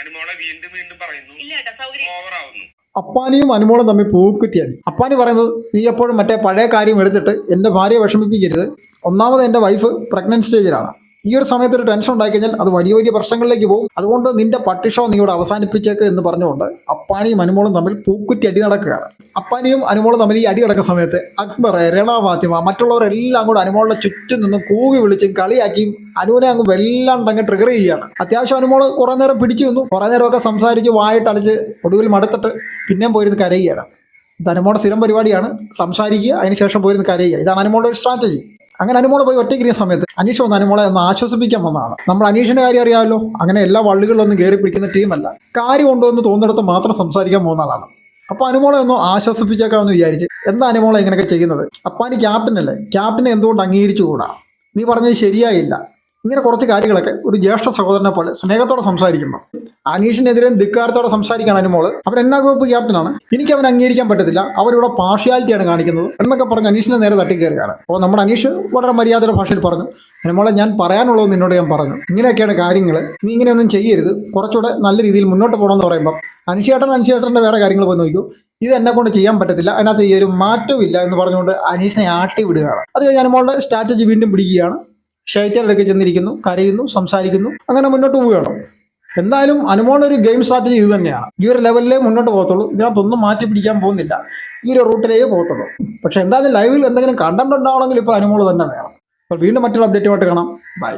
അനുമോളെ വീണ്ടും വീണ്ടും പറയുന്നു. ഇല്ല കേട്ടോ സൗകര്യം. ഓവറാവുന്നു. അപ്പാനിയും അനുമോളും തമ്മിൽ പൂക്കുറ്റിയാണ് അപ്പാനി പറയുന്നത് നീ എപ്പോഴും മറ്റേ പഴയ കാര്യം എടുത്തിട്ട് എന്റെ ഭാര്യയെ വിഷമിപ്പിക്കരുത്. ഒന്നാമത് എന്റെ വൈഫ് പ്രഗ്നന്റ് സ്റ്റേജിലാണ് ഈ ഒരു സമയത്ത് ഒരു ടെൻഷൻ ഉണ്ടായി കഴിഞ്ഞാൽ അത് വലിയ വലിയ പ്രശ്നങ്ങളിലേക്ക് പോകും. അതുകൊണ്ട് നിന്റെ പട്ടിഷോ നീ ഇവിടെ അവസാനിപ്പിച്ചേക്ക് എന്ന് പറഞ്ഞുകൊണ്ട് അപ്പാനിയും അനുമോളും തമ്മിൽ പൂക്കുറ്റി അടി നടക്കുകയാണ്. അപ്പാനിയും അനുമോളും തമ്മിൽ ഈ അടി നടക്കുന്ന സമയത്ത് അക്ബർ രണ ഫാത്തിമ മറ്റുള്ളവരെല്ലാം കൂടെ അനുമോളുടെ ചുറ്റും നിന്നും കൂവി വിളിച്ചും കളിയാക്കിയും അനുവിനെ അങ്ങ് വല്ലാണ്ട് അങ്ങ് ട്രിഗർ ചെയ്യുകയാണ്. അത്യാവശ്യം അനുമോൾ കുറെ നേരം പിടിച്ചു നിന്നു. കുറെ നേരമൊക്കെ സംസാരിച്ച് വായിട്ടടിച്ച് ഒടുവിൽ മടുത്തിട്ട് പിന്നെയും പോയിരുന്ന് കരയുകയാണ്. ഇത് അനുമോളുടെ സ്ഥിരം പരിപാടിയാണ്. സംസാരിക്കുക അതിനുശേഷം പോയിരുന്ന് കരയുക. ഇതാണ് അനുമോളുടെ ഒരു സ്ട്രാറ്റജി അങ്ങനെ അനുമോളെ പോയി ഒറ്റയ്ക്കിരിക്കുന്ന സമയത്ത് അനീഷ് വന്ന് അനുമോളെ ഒന്ന് ആശ്വസിപ്പിക്കാൻ വന്നതാണ്. നമ്മൾ അനീഷിന്റെ കാര്യം അറിയാമല്ലോ. അങ്ങനെ എല്ലാ വള്ളികളിലൊന്നും കയറി പിടിക്കുന്ന ടീമല്ല. കാര്യം കൊണ്ടുവന്ന് തോന്നിടത്ത് മാത്രം സംസാരിക്കാൻ പോകുന്ന ആളാണ്. അപ്പൊ അനുമോളെ ഒന്ന് ആശ്വസിപ്പിച്ചേക്കാമെന്ന് വിചാരിച്ച് എന്താ അനുമോളെ ഇങ്ങനെയൊക്കെ ചെയ്യുന്നത്? അപ്പാനി ക്യാപ്റ്റൻ അല്ലേ? ക്യാപ്റ്റനെ എന്തുകൊണ്ട് അംഗീകരിച്ചുകൂടാ? നീ പറഞ്ഞത് ശരിയായില്ല. ഇങ്ങനെ കുറച്ച് കാര്യങ്ങളൊക്കെ ഒരു ജ്യേഷ്ഠ സഹോദരനെ പോലെ സ്നേഹത്തോടെ സംസാരിക്കുമ്പോൾ അനീഷിനെതിരെ ധിക്കാരത്തോടെ സംസാരിക്കാൻ അനുമോൾ അവൻ എന്നാ ഗ്രൂപ്പ് ക്യാപ്റ്റനാണ്? എനിക്ക് അവൻ അംഗീകരിക്കാൻ പറ്റത്തില്ല. അവരിവിടെ പാർഷ്യാലിറ്റിയാണ് കാണിക്കുന്നത്. എന്നൊക്കെ പറഞ്ഞ് അനീഷിനെ നേരെ തട്ടിക്കയറുകയാണ് അപ്പോൾ നമ്മുടെ അനീഷ് വളരെ മര്യാദയുടെ ഭാഷയിൽ പറഞ്ഞു അനുമോളെ ഞാൻ പറയാനുള്ളത് നിന്നോട് ഞാൻ പറഞ്ഞു. ഇങ്ങനെയൊക്കെയാണ് കാര്യങ്ങൾ നീ ഇങ്ങനെയൊന്നും ചെയ്യരുത്. കുറച്ചുകൂടെ നല്ല രീതിയിൽ മുന്നോട്ട് പോകണമെന്ന് പറയുമ്പോൾ അനിഷേട്ടൻ അനിഷേട്ടന്റെ വേറെ കാര്യങ്ങൾ പോയി നോക്കൂ. ഇത് എന്നെ കൊണ്ട് ചെയ്യാൻ പറ്റത്തില്ല. അതിനകത്ത് ഈ ഒരു മാറ്റവും ഇല്ല എന്ന് പറഞ്ഞുകൊണ്ട് അനീഷിനെ ആട്ടി വിടുകയാണ് അത് കഴിഞ്ഞ് അനുമോളുടെ സ്ട്രാറ്റജി വീണ്ടും പിടിക്കുകയാണ്. ഷൈറ്റയുടെ ചെന്നിരിക്കുന്നു കരയുന്നു സംസാരിക്കുന്നു അങ്ങനെ മുന്നോട്ട് പോവുകയാണ്. എന്തായാലും അനുമോൾ ഒരു ഗെയിം സ്ട്രാറ്റജി ഇത് തന്നെയാണ്. ഈ ഒരു ലെവലിലേ മുന്നോട്ട് പോകത്തുള്ളൂ. ഇതിനകത്തൊന്നും മാറ്റി പിടിക്കാൻ പോകുന്നില്ല. ഈ ഒരു റൂട്ടിലേ പോകത്തുള്ളൂ. പക്ഷെ എന്തായാലും ലൈവിൽ എന്തെങ്കിലും കണ്ടന്റ് ഉണ്ടാവണമെങ്കിൽ ഇപ്പോൾ അനുമോൾ തന്നെ വേണം. അപ്പോൾ വീണ്ടും മറ്റൊരു അപ്ഡേറ്റുമായിട്ട് കാണാം. ബൈ